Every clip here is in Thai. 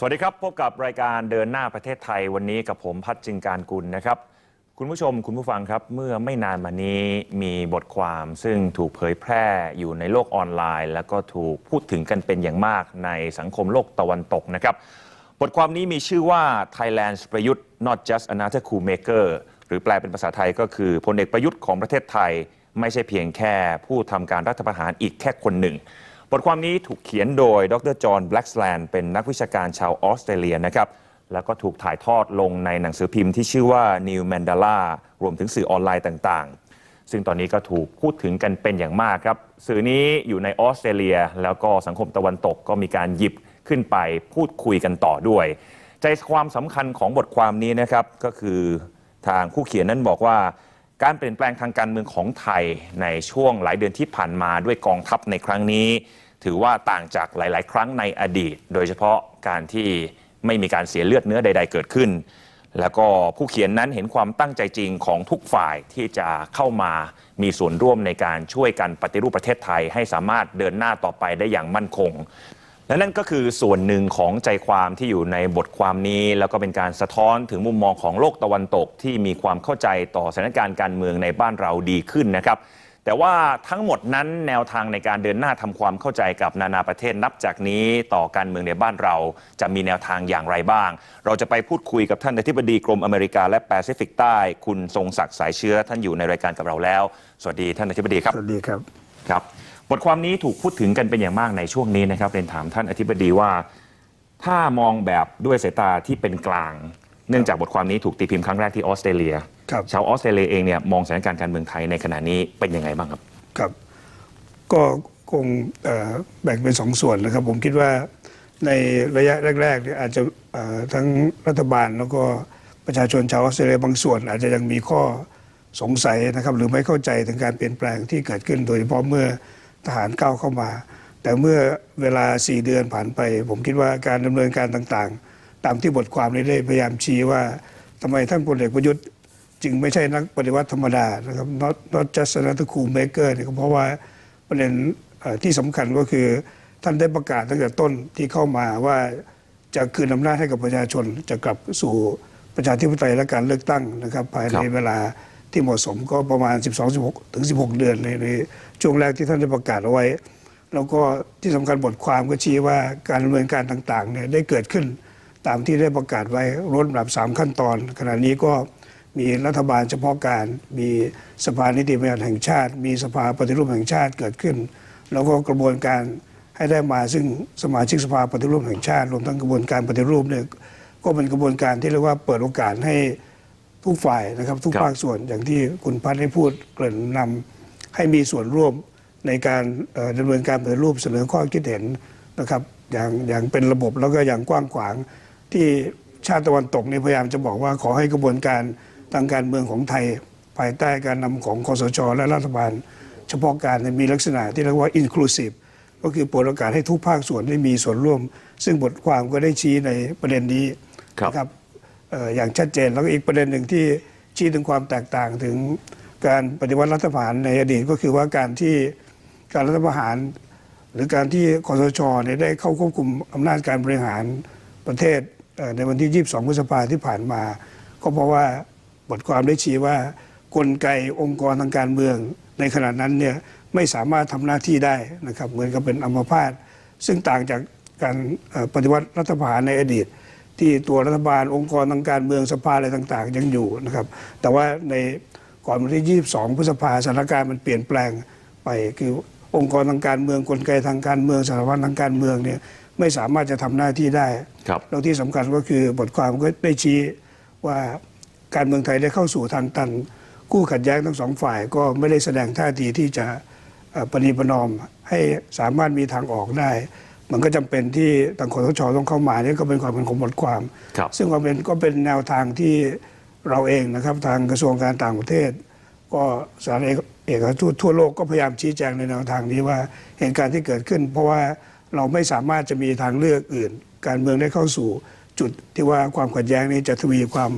สวัสดีครับ พบกับรายการเดินหน้าประเทศไทยวันนี้กับผมพัฒจิงการกุลนะครับ คุณผู้ชมคุณผู้ฟังครับ เมื่อไม่นานมานี้มีบทความซึ่งถูกเผยแพร่อยู่ในโลกออนไลน์ แล้วก็ถูกพูดถึงกันเป็นอย่างมากในสังคมโลกตะวันตกนะครับ บทความนี้มีชื่อว่า Thailand's ประยุทธ์ not just another coup maker หรือแปลเป็นภาษาไทยก็คือพลเอกประยุทธ์ของประเทศไทย ไม่ใช่เพียงแค่ผู้ทำการรัฐประหารอีกแค่คนหนึ่ง บทความนี้ถูกเขียนโดยดรจอห์นแบล็กสแลนด์เป็นนักวิชาการชาวออสเตรเลียนะครับแล้วก็ถูกถ่ายทอดลงในหนังสือพิมพ์ที่ชื่อว่า New Mandala รวมถึงสื่อออนไลน์ต่างๆ ซึ่งตอนนี้ก็ถูกพูดถึงกันเป็นอย่างมากครับ สื่อนี้อยู่ในออสเตรเลีย แล้วก็สังคมตะวันตกก็มีการหยิบขึ้นไปพูดคุยกันต่อด้วย ใจความสำคัญของบทความนี้นะครับก็คือทางผู้เขียนนั้นบอกว่า การเปลี่ยนแปลงทางการเมืองของไทยในช่วงหลายเดือนที่ผ่านมาด้วยกองทัพในครั้งนี้ ถือว่าต่างจากหลาย ๆ ครั้งในอดีต โดยเฉพาะการที่ไม่มีการเสียเลือดเนื้อใด ๆ เกิดขึ้น แล้วก็ผู้เขียนนั้นเห็นความตั้งใจจริงของทุกฝ่ายที่จะเข้ามามีส่วนร่วมในการช่วยกันปฏิรูปประเทศไทยให้สามารถเดินหน้าต่อไปได้อย่างมั่นคง และนั่นก็คือส่วนหนึ่งของใจความที่อยู่ในบทความนี้ แล้วก็เป็นการสะท้อนถึงมุมมองของโลกตะวันตกที่มีความเข้าใจต่อสถานการณ์การเมืองในบ้านเราดีขึ้นนะครับ แต่ว่าทั้งหมดนั้นแนวทางในการเดินหน้าทำความเข้าใจกับนานาประเทศนับจากนี้ต่อการเมืองในบ้านเรา จะมีแนวทางอย่างไรบ้าง เราจะไปพูดคุยกับท่านอธิบดีกรมอเมริกาและแปซิฟิกใต้ คุณทรงศักดิ์สายเชื้อท่านอยู่ในรายการกับเราแล้ว สวัสดีท่านอธิบดีครับสวัสดีครับครับ บทความนี้ถูกพูดถึงกันเป็นอย่างมากในช่วงนี้นะครับเรียนถามท่านอธิบดีว่า ถ้ามองแบบด้วยสายตาที่เป็นกลาง เนื่องจากบทความนี้ถูกตีพิมพ์ครั้งแรกที่ออสเตรเลียครับชาวออสเตรเลียเองเนี่ยมองสถานการณ์การเมืองไทยในขณะนี้เป็นยังไงบ้างครับครับ ก็คงเอ่อแบ่งเป็นสองส่วนนะครับ ผมคิดว่าในระยะแรกๆเนี่ยอาจจะเอ่อทั้งรัฐบาลแล้วก็ประชาชนชาวออสเตรเลียบางส่วน อาจจะยังมีข้อสงสัยนะครับ หรือไม่เข้าใจถึงการเปลี่ยนแปลงที่เกิดขึ้นโดยเฉพาะเมื่อ ทหารก้าวเข้ามา แต่เมื่อเวลา 4 เดือนผ่านไป ผมคิดว่าการดำเนินการต่างๆ ตามที่บทความได้พยายามชี้ว่าทำไมท่านพลเอกประยุทธ์ จึงไม่ใช่นักปฏิวัติธรรมดานะครับ not not just another coup maker เนี่ยเพราะว่าประเด็นที่สำคัญก็คือท่านได้ประกาศตั้งแต่ต้นที่เข้ามาว่าจะคืนอำนาจให้กับประชาชนจะกลับสู่ประชาธิปไตยและการเลือกตั้งนะครับ ภายในเวลาที่เหมาะสมก็ประมาณ 12-16 ถึง 16 เดือนในใน ช่วงแรกที่ท่านได้ประกาศเอาไว้ แล้วก็ที่สำคัญบทความก็ชี้ว่าการดำเนินการต่างๆเนี่ยได้เกิดขึ้นตามที่ได้ประกาศไว้รถแบบสามขั้นตอน ขณะนี้ก็มีรัฐบาลเฉพาะการ มีสภานิติบัญญัติแห่งชาติ มีสภาปฏิรูปแห่งชาติเกิดขึ้น แล้วก็กระบวนการให้ได้มาซึ่งสมาชิกสภาปฏิรูปแห่งชาติ รวมทั้งกระบวนการปฏิรูปเนี่ยก็เป็นกระบวนการที่เรียกว่าเปิดโอกาสให้ทุกฝ่ายนะครับ ทุกภาคส่วนอย่างที่คุณพัฒน์ได้พูดเกริ่นนำ ให้มีส่วนร่วมในการเอ่อดำเนินการปฏิรูปเสนอข้อคิดเห็นนะครับอย่างอย่างเป็นระบบแล้วก็อย่างกว้างขวางที่ชาติตะวันตกนี่พยายามจะบอกว่าขอให้กระบวนการทางการเมืองของไทย ภายใต้การนำของคอสช และรัฐบาล เฉพาะการมีลักษณะที่เรียกว่า inclusive ก็คือเปิดโอกาสให้ทุกภาคส่วนได้มีส่วนร่วม ซึ่งบทความก็ได้ชี้ในประเด็นนี้ครับนะครับอออย่างชัดเจนแล้วก็อีกประเด็นหนึ่งที่ชี้ถึงความแตกต่างถึง การปฏิวัติรัฐประหารในอดีตก็คือว่าการที่การรัฐประหาร หรือการที่คอสชเนี่ยได้เข้าควบคุมอำนาจการบริหารประเทศในวันที่ 22 พฤษภาที่ผ่านมา ก็เพราะว่าบทความได้ชี้ว่ากลไกองค์กรทางการเมือง ในขณะนั้นเนี่ยไม่สามารถทำหน้าที่ได้นะครับเหมือนกับเป็นอัมพาตซึ่งต่างจากการปฏิวัติรัฐประหารในอดีต ที่ตัวรัฐบาลองค์กรทางการเมืองสภาอะไรต่าง ๆ ยังอยู่นะครับ แต่ว่าใน ก่อนวันที่ 22 พฤษภาสถานการณ์มันเปลี่ยนแปลงไปคือองค์กรทางการเมืองกลไกทางการเมืองสถาบันทางการเมืองเนี่ยไม่สามารถจะทำหน้าที่ได้ครับแล้วที่สำคัญก็คือบทความก็ได้ชี้ว่าการเมืองไทยได้เข้าสู่ทางตันคู่ขัดแย้งทั้งสองฝ่ายก็ไม่ได้แสดงท่าทีที่จะเอ่อปณีประนอมให้สามารถมีทางออกได้ มันก็จำเป็นที่ทางคอสชต้องเข้ามานี่ก็เป็นความเป็นของบทความครับซึ่งก็เป็นก็เป็นแนวทางที่ เราเองนะครับทางกระทรวงการต่างประเทศ ก็สารเอกเอกทูตทั่วโลกก็พยายามชี้แจงในแนวทางนี้ว่าเหตุการณ์ที่เกิดขึ้น เพราะว่าเราไม่สามารถจะมีทางเลือกอื่น การเมืองได้เข้าสู่จุดที่ว่าความขัดแย้งนี้จะทวีความ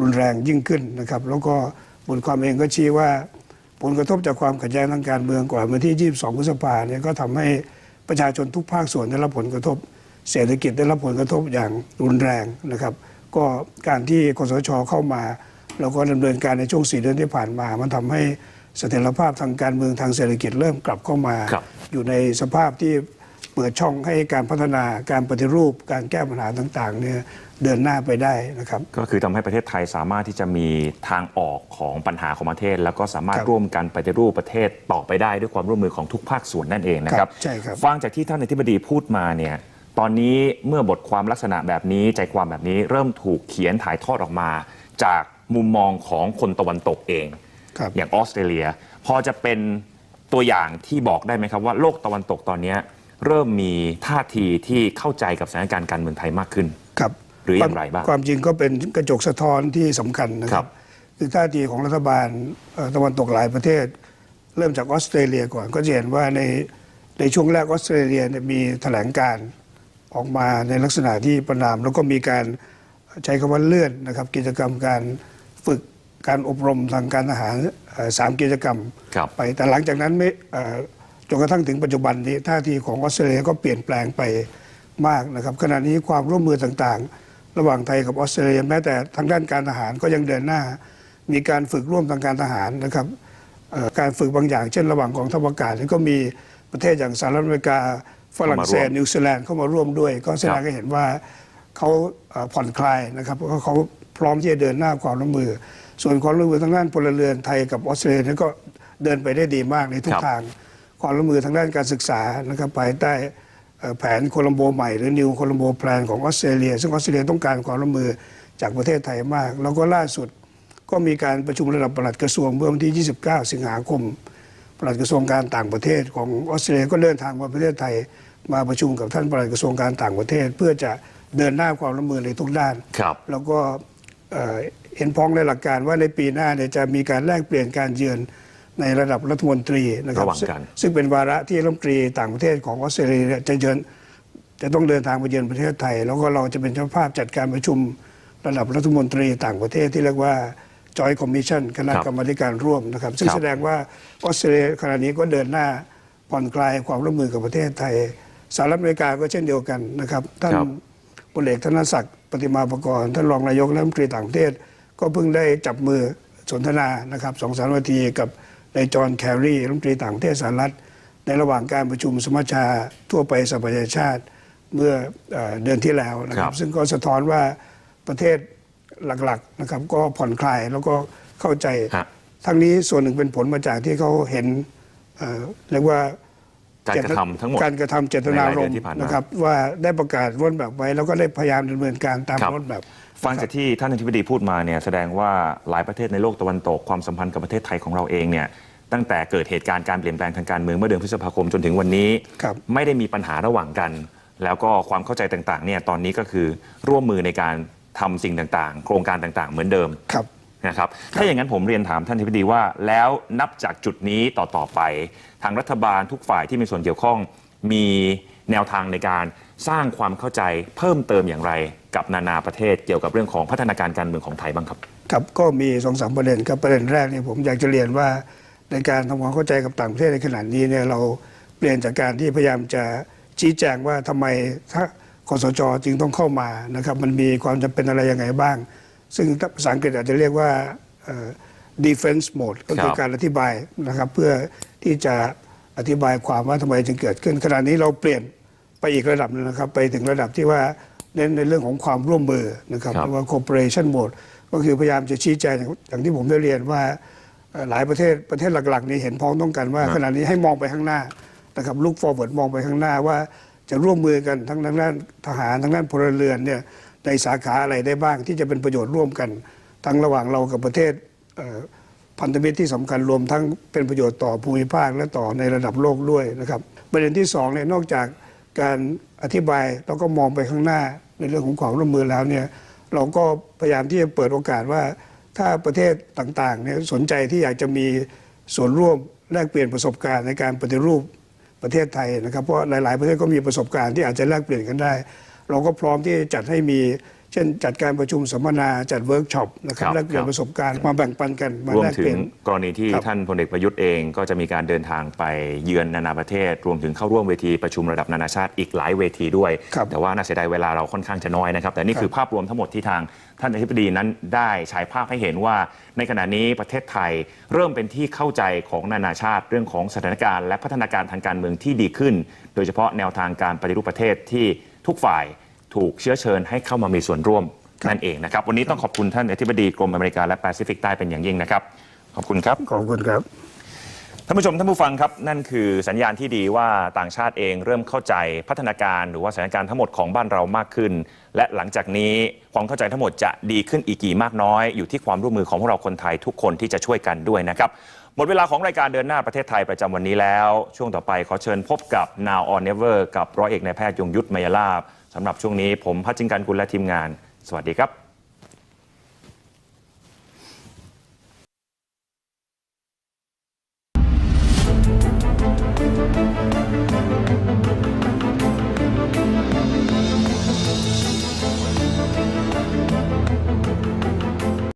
รุนแรงยิ่งขึ้นนะครับ แล้วก็บทความเองก็ชี้ว่า ผลกระทบจากความขัดแย้งทางการเมืองก่อนวันที่ 22 พฤษภาเนี่ยก็ทำให้ประชาชนทุกภาคส่วนได้รับผลกระทบ เศรษฐกิจได้รับผลกระทบอย่างรุนแรงนะครับ ก็การที่คสชเข้ามาแล้วก็ดำเนินการในช่วงสี่เดือนที่ผ่านมา มันทำให้เสถียรภาพทางการเมืองทางเศรษฐกิจเริ่มกลับเข้ามาครับอยู่ในสภาพที่เปิดช่องให้การพัฒนาการปฏิรูป การแก้ปัญหาต่างๆเนี่ยเดินหน้าไปได้นะครับ ก็คือทำให้ประเทศไทยสามารถที่จะมีทางออกของปัญหาของประเทศ แล้วก็สามารถครับร่วมกันปฏิรูปประเทศต่อไปได้ด้วยความร่วมมือของทุกภาคส่วนนั่นเองนะครับครับใช่ครับฟังจากที่ท่านอธิบดีพูดมาเนี่ย ตอนนี้เมื่อบทความลักษณะแบบนี้ใจความแบบนี้เริ่มถูกเขียนถ่ายทอดออกมา จากมุมมองของคนตะวันตกเองครับอย่างออสเตรเลีย พอจะเป็นตัวอย่างที่บอกได้ไหมครับว่าโลกตะวันตกตอนนี้เริ่มมีท่าทีที่เข้าใจกับสถานการณ์การเมืองไทยมากขึ้นครับหรืออย่างไรบ้างความจริงก็เป็นกระจกสะท้อนที่สำคัญนะคครัรับบคือท่าทีของรัฐบาลเอ่อตะวันตกหลายประเทศ เริ่มจากออสเตรเลียก่อนก็จะเห็นว่าในในช่วงแรกออสเตรเลียเนี่ยมีแถลงการณ์ ออกมาในลักษณะที่ประนาม แล้วก็มีการใช้คำว่าเลื่อนนะครับ กิจกรรมการฝึกการอบรมทางการทหารเอ่อสามกิจกรรมครับไปแต่หลังจากนั้นไม่เอ่อจนกระทั่งถึงปัจจุบันนี้ท่าทีของออสเตรเลียก็เปลี่ยนแปลงไปมากนะครับ ขณะนี้ความร่วมมือต่างๆ ระหว่างไทยกับออสเตรเลียแม้แต่ทางด้านการทหารก็ยังเดินหน้า มีการฝึกร่วมทางการทหารนะครับเอ่อการฝึกบางอย่าง เช่น ระหว่างกองทัพอากาศนี่ก็มีประเทศอย่างสหรัฐอเมริกา ฝรั่งเศสเข้ามาร่วมนิวซีแลนด์เข้ามาร่วมด้วย ก็แสดงให้เห็นว่าเขาเอ่อผ่อนคลายนะครับเพราะเขาพร้อมที่จะเดินหน้าความร่วมมือ ส่วนความร่วมมือทางด้านพลเรือนไทยกับออสเตรเลียนี่ก็เดินไปได้ดีมากในทุคกรับทาง ความร่วมมือทางด้านการศึกษานะครับภายใต้เอ่อแผนโคลัมโบใหม่หรือนิวโคลัมโบแพลนของออสเตรเลีย ซึ่งออสเตรเลียต้องการความร่วมมือจากประเทศไทยมาก แล้วก็ล่าสุดก็มีการประชุมระดับปลัดกระทรวงเมื่อวันที่ 29 สิงหาคมปลัดกระทรวงการต่างประเทศของออสเตรเลียก็เดินทางมาประเทศไทย มาประชุมกับท่านปลัดกระทรวงการต่างประเทศ เพื่อจะเดินหน้าความร่วมมือในทุกด้าน ครับ แล้วก็เอ่อเห็นพ้องในหลักการว่าในปีหน้าเนี่ยจะมีการแลกเปลี่ยนการเยือนในระดับรัฐมนตรีนะครับระหว่างกัน ซึ่งซึ่งเป็นวาระที่รัฐมนตรีต่างประเทศของออสเตรเลียเนี่ยจะเยือนจะต้องเดินทางไปเยือนประเทศไทย แล้วก็เราจะเป็นเจ้าภาพจัดการประชุมระดับรัฐมนตรีต่างประเทศที่เรียกว่า Joint Commission คณะครับกรรมาธิการร่วมนะครับ ซึ่งครับ แสดงว่าออสเตรเลียขณะนี้ก็เดินหน้าผ่อนคลายความร่วมมือกับประเทศไทย สหรัฐอเมริกาก็เช่นเดียวกันนะครับ ท่านครับพลเอกธนศักดิ์ปฏิมาประกรณ์ท่านรองนายกรัฐมนตรีต่างประเทศ ก็เพิ่งได้จับมือสนทนานะครับสองสามนาทีกับนายจอห์นแครีรัฐมนตรีต่างประเทศสหรัฐ ในระหว่างการประชุมสมัชชาทั่วไปสหประชาชาติเมื่อเอ่อเดือนที่แล้วนะคครัรับบซึ่งก็สะท้อนว่าประเทศหลักๆนะครับ ก็ผ่อนคลายแล้วก็เข้าใจฮะทั้งนี้ส่วนหนึ่งเป็นผลมาจากที่เขาเห็นเอ่อเรียกว่า การกระทำทั้งหมดการกระทำเจตนารมในรายเดือนที่ณ์ผ่านมานะครับว่าได้ประกาศรถแบบไว้ แล้วก็ได้พยายามดำเนินการตามครับรถแบบฟังจากที่ท่านอธิบดีพูดมาเนี่ยแสดงว่าหลายประเทศในโลกตะวันตกความสัมพันธ์กับประเทศไทยของเราเองเนี่ยตั้งแต่เกิดเหตุการณ์การเปลี่ยนแปลงทางการเมืองเมื่อเดือนพฤษภาคมจนถึงวันนี้ครับไม่ได้มีปัญหาระหว่างกัน แล้วก็ความเข้าใจต่างๆเนี่ยตอนนี้ก็คือร่วมมือในการทำสิ่งต่างๆ โครงการต่างๆ เหมือนเดิมครับ นะครับถ้าอย่างนั้นผมเรียนถามท่านอธิบดีว่า แล้วนับจากจุดนี้ต่อๆไป ทางรัฐบาลทุกฝ่ายที่มีส่วนเกี่ยวข้อง มีแนวทางในการสร้างความเข้าใจเพิ่มเติมอย่างไรกับนานาประเทศเกี่ยวกับเรื่องของพัฒนาการการเมืองของไทยบ้างครับครับก็มีสองสามประเด็นครับประเด็นแรกเนี่ยผมอยากจะเรียนว่าในการทำความเข้าใจกับต่างประเทศในขณะนี้เนี่ยเราเปลี่ยนจากการที่พยายามจะชี้แจงว่าทำไมถ้าคสชจึงต้องเข้ามานะครับมันมีความจำเป็นอะไรยังไงบ้าง ซึ่งภาษาอังกฤษอาจจะเรียกว่าเอ่อ defense mode ก็คือครับการอธิบายนะครับเพื่อที่จะอธิบายความว่าทำไมจึงเกิดขึ้น ขณะนี้เราเปลี่ยนไปอีกระดับหนึงนะครับ ไปถึงระดับที่ว่าเน้นในเรื่องของความร่วมมือนะครับครับเรียกว่า cooperation mode ก็คือพยายามจะชี้แจงอย่างอย่างที่ผมได้เรียนว่าเอ่อหลายประเทศประเทศหลักๆนี้เห็นพ้องต้องกันว่าครับขณะนี้ให้มองไปข้างหน้านะครับ look forward มองไปข้างหน้าว่าจะร่วมมือกันทั้งทางด้านทหารทางด้านพลเรือนเนี่ย ในสาขาอะไรได้บ้างที่จะเป็นประโยชน์ร่วมกัน ทั้งระหว่างเรากับประเทศพันธมิตรที่สำคัญรวมทั้งเป็นประโยชน์ต่อภูมิภาคและต่อในระดับโลกด้วยนะครับ ประเด็นที่สองเนี่ยนอกจากการอธิบายแล้วก็มองไปข้างหน้าในเรื่องของความร่วมมือแล้วเนี่ยเราก็พยายามที่จะเปิดโอกาสว่า ถ้าประเทศต่างๆเนี่ยสนใจที่อยากจะมีส่วนร่วมแลกเปลี่ยนประสบการณ์ในการปฏิรูปประเทศไทยนะครับเพราะหลาย ๆ ประเทศก็มีประสบการณ์ที่อาจจะแลกเปลี่ยนกันได้ เราก็พร้อมที่จะจัดให้มี เช่นจัดการประชุมสัมมนาจัดเวิร์กช็อปนะครับครับแลกเปลี่ยคนรับ ประสบการณ์มาแบ่งปันกันมารวมแลกถึเปลี่งยน กรณีที่ครับท่านพลเอกประยุทธ์เองก็จะมีการเดินทางไปเยือนนานาประเทศ รวมถึงเข้าร่วมเวทีประชุมระดับนานาชาติอีกหลายเวทีด้วย ครับแต่ว่าน่าเสียดายเวลาเราค่อนข้างจะน้อยนะครับ แต่นี่คือภาพรวมทั้งหมดที่ทางท่านอธิบดีนั้นได้ฉายภาพให้เห็นว่า ในขณะนี้ประเทศไทยเริ่มเป็นที่เข้าใจของนานาชาติเรื่องของสถานการณ์และพัฒนาการทางการเมืองที่ดีขึ้น โดยเฉพาะแนวทางการปฏิรูปประเทศที่ ทุกฝ่ายถูกเชื้อเชิญให้เข้ามามีส่วนร่วมนั่นเองนะครับ วันนี้ต้องขอบคุณท่านอธิบดีกรมอเมริกาและแปซิฟิกใต้เป็นอย่างยิ่งนะครับ ขอบคุณครับ ขอบคุณครับ ท่านผู้ชมท่านผู้ฟังครับ นั่นคือสัญญาณที่ดีว่าต่างชาติเองเริ่มเข้าใจพัฒนาการหรือว่าสถานการณ์ทั้งหมดของบ้านเรามากขึ้น และหลังจากนี้ความเข้าใจทั้งหมดจะดีขึ้นอีกกี่มากน้อย อยู่ที่ความร่วมมือของพวกเราคนไทยทุกคนที่จะช่วยกันด้วยนะครับ หมดเวลาของรายการเดินหน้าประเทศไทยประจำวันนี้แล้ว ช่วงต่อไปขอเชิญพบกับ Now or Never กับร้อยเอกนายแพทย์ยงยุทธมยลาบสำหรับช่วงนี้ผมพัชจิงการกุลและทีมงาน สวัสดีครับ